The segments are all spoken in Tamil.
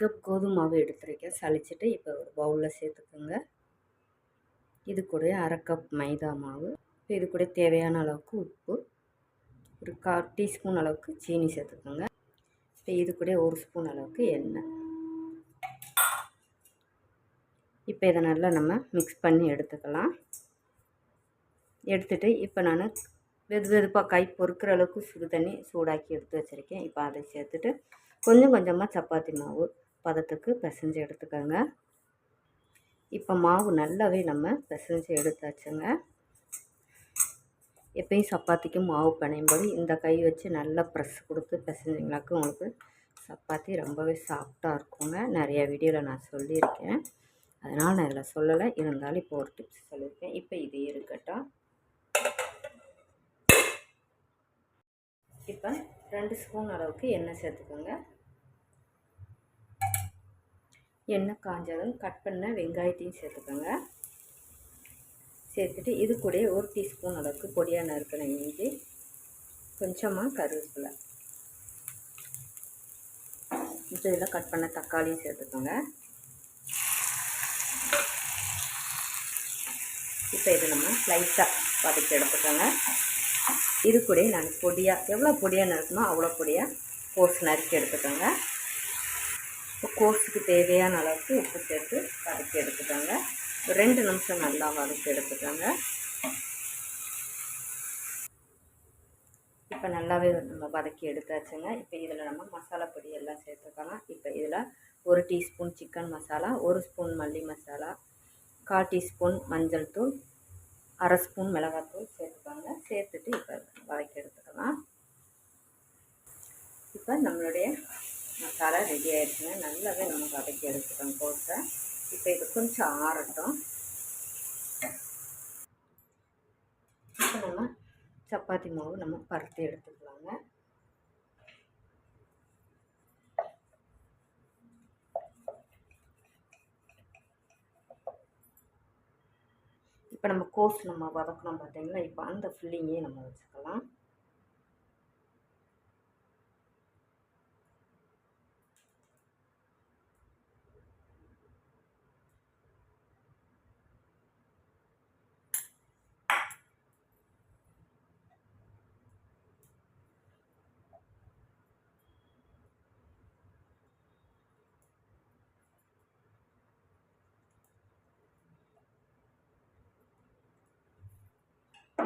கப் கோதுமை மாவு எடுத்துருக்கேன். சளிச்சிட்டு இப்போ ஒரு பவுலில் சேர்த்துக்கோங்க. இது கூட அரை கப் மைதா மாவு. இப்போ இது கூட தேவையான அளவுக்கு உப்பு. ஒரு கால் டீஸ்பூன் அளவுக்கு சீனி சேர்த்துக்கோங்க. இப்போ இது கூட ஒரு ஸ்பூன் அளவுக்கு எண்ணெய். இப்போ இதை நல்லா நம்ம மிக்ஸ் பண்ணி எடுத்துக்கலாம். எடுத்துகிட்டு இப்போ நான் வெது வெதுப்பாக கை பொறுக்கிற அளவுக்கு சுடு தண்ணி சூடாக்கி எடுத்து வச்சுருக்கேன். இப்போ அதை சேர்த்துட்டு கொஞ்சம் கொஞ்சமாக சப்பாத்தி மாவு பதத்துக்கு பிசைஞ்சு எடுத்துக்கோங்க. இப்போ மாவு நல்லாவே நம்ம பிசைஞ்சு எடுத்தாச்சுங்க. எப்பயும் சப்பாத்திக்கு மாவு பிணையும் போது இந்த கை வச்சு நல்லா ப்ரெஸ் கொடுத்து பிசைஞ்சிங்களாக்கும் உங்களுக்கு சப்பாத்தி ரொம்பவே சாஃப்டாக இருக்குங்க. நிறையா வீடியோவில் நான் சொல்லியிருக்கேன். அதனால் நான் இதில் சொல்லலை. இருந்தாலும் இப்போ ஒரு டிப்ஸ் சொல்லியிருக்கேன். இப்போ இது இருக்கட்டும். இப்போ ரெண்டு ஸ்பூன் அளவுக்கு எண்ணெய் சேர்த்துக்கோங்க. எண்ணெய் காஞ்சதும் கட் பண்ண வெங்காயத்தையும் சேர்த்துக்கோங்க. சேர்த்துட்டு இது கூட ஒரு டீஸ்பூன் அளவுக்கு பொடியாக நறுக்கின இஞ்சி கொஞ்சமாக கருவேப்பிலை. இதில் கட் பண்ண தக்காளியும் சேர்த்துக்கோங்க. இப்போ இது நம்ம லைட்டாக வதக்கி எடுத்துக்கோங்க. இது கூட நான் பொடியாக எவ்வளோ பொடியாக நறுக்கணும் அவ்வளோ பொடியாக கோஸ் நறுக்கி எடுத்துக்கோங்க. கோர்ஸுக்கு தேவையான அளவுக்கு உப்பு சேர்த்து வதக்கி எடுத்துக்கோங்க. ரெண்டு நிமிஷம் நல்லா வதக்கி எடுத்துக்கோங்க. இப்போ நல்லாவே நம்ம வதக்கி எடுத்தாச்சுங்க. இப்போ இதில் நம்ம மசாலா பொடி எல்லாம் சேர்த்துக்கலாம். இப்போ இதில் ஒரு டீஸ்பூன் சிக்கன் மசாலா ஒரு ஸ்பூன் மல்லி மசாலா கால் டீஸ்பூன் மஞ்சள் தூள் அரை ஸ்பூன் மிளகாத்தூள் சேர்த்துக்கோங்க. சேர்த்துட்டு இப்போ வதக்கி எடுத்துக்கலாம். இப்போ நம்மளுடைய மசாலா ரெடி ஆகிடுச்சுங்க நல்லாவே நம்ம வதக்கி எடுத்துக்கோங்க கோஸை இப்போ இது கொஞ்சம் ஆறட்டும். இப்போ நம்ம சப்பாத்தி மாவு நம்ம பருத்தி எடுத்துக்கலாங்க. இப்போ நம்ம கோஸ் நம்ம வதக்கணும் பார்த்தீங்கன்னா இப்போ அந்த ஃபில்லிங்கே நம்ம வச்சுக்கலாம்.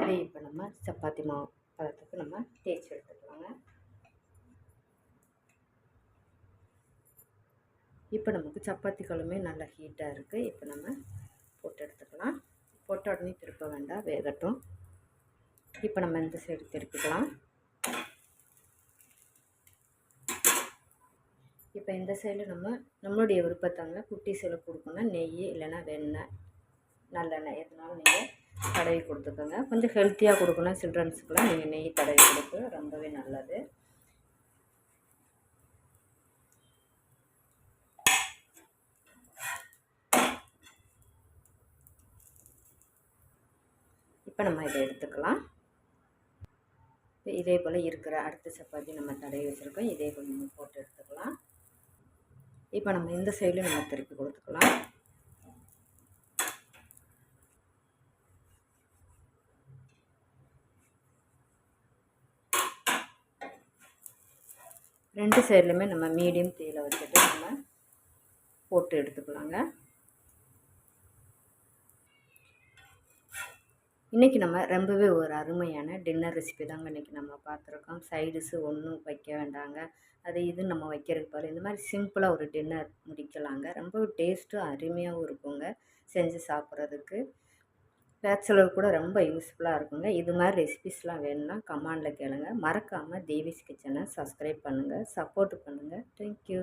இதை இப்போ நம்ம சப்பாத்தி மாவு பதத்துக்கு நம்ம தேய்ச்சி எடுத்துக்கலாங்க. இப்போ நமக்கு சப்பாத்தி குழம்பே நல்லா ஹீட்டாக இருக்குது இப்போ நம்ம போட்டு எடுத்துக்கலாம். போட்ட உடனே திருப்ப வேண்டாம் வேகட்டும். இப்போ நம்ம இந்த சைடு திருப்பிக்கலாம். இப்போ இந்த சைடில் நம்ம நம்மளுடைய விருப்பத்தாங்க குட்டி சைடில் கொடுக்கணும் நெய் இல்லைன்னா வெண்ணெய் நல்லெண்ணெய் எதுனாலும் நீங்கள் தடவி கொடுத்துக்கோங்க. கொஞ்சம் ஹெல்த்தியாக கொடுக்கணும் சில்ட்ரன்ஸுக்குலாம் நீங்கள் நெய் தடவி கொடுத்து ரொம்பவே நல்லது. இப்போ நம்ம இதை எடுத்துக்கலாம். இதே போல் இருக்கிற அடுத்த சப்பாத்தி நம்ம தடவி வச்சுருக்கோம். இதே போல் நம்ம போட்டு எடுத்துக்கலாம். இப்போ நம்ம இந்த சைடில் நம்ம திருப்பி கொடுத்துக்கலாம். ரெண்டு சைட்லையுமே நம்ம மீடியம் தீயில் வச்சுட்டு நம்ம போட்டு எடுத்துக்கலாங்க. இன்றைக்கி நம்ம ரொம்பவே ஒரு அருமையான டின்னர் ரெசிபி தாங்க இன்றைக்கி நம்ம பார்த்துருக்கோம். சைடிஸு ஒன்றும் வைக்க வேண்டாங்க. அது இது நம்ம வைக்கிறதுக்கு பாரு இந்த மாதிரி சிம்பிளாக ஒரு டின்னர் முடிக்கலாங்க. ரொம்ப டேஸ்ட்டும் அருமையாகவும் இருக்குங்க. செஞ்சு சாப்பிட்றதுக்கு. பேச்சுலர் கூட ரொம்ப யூஸ்ஃபுல்லாக இருக்குங்க. இது மாதிரி ரெசிபிஸ்லாம் வேணும்னா கமாண்டில் கேளுங்கள் மறக்காமல் தேவிஸ் கிச்சனை சப்ஸ்கிரைப் பண்ணுங்கள் சப்போர்ட் பண்ணுங்கள் தேங்க்யூ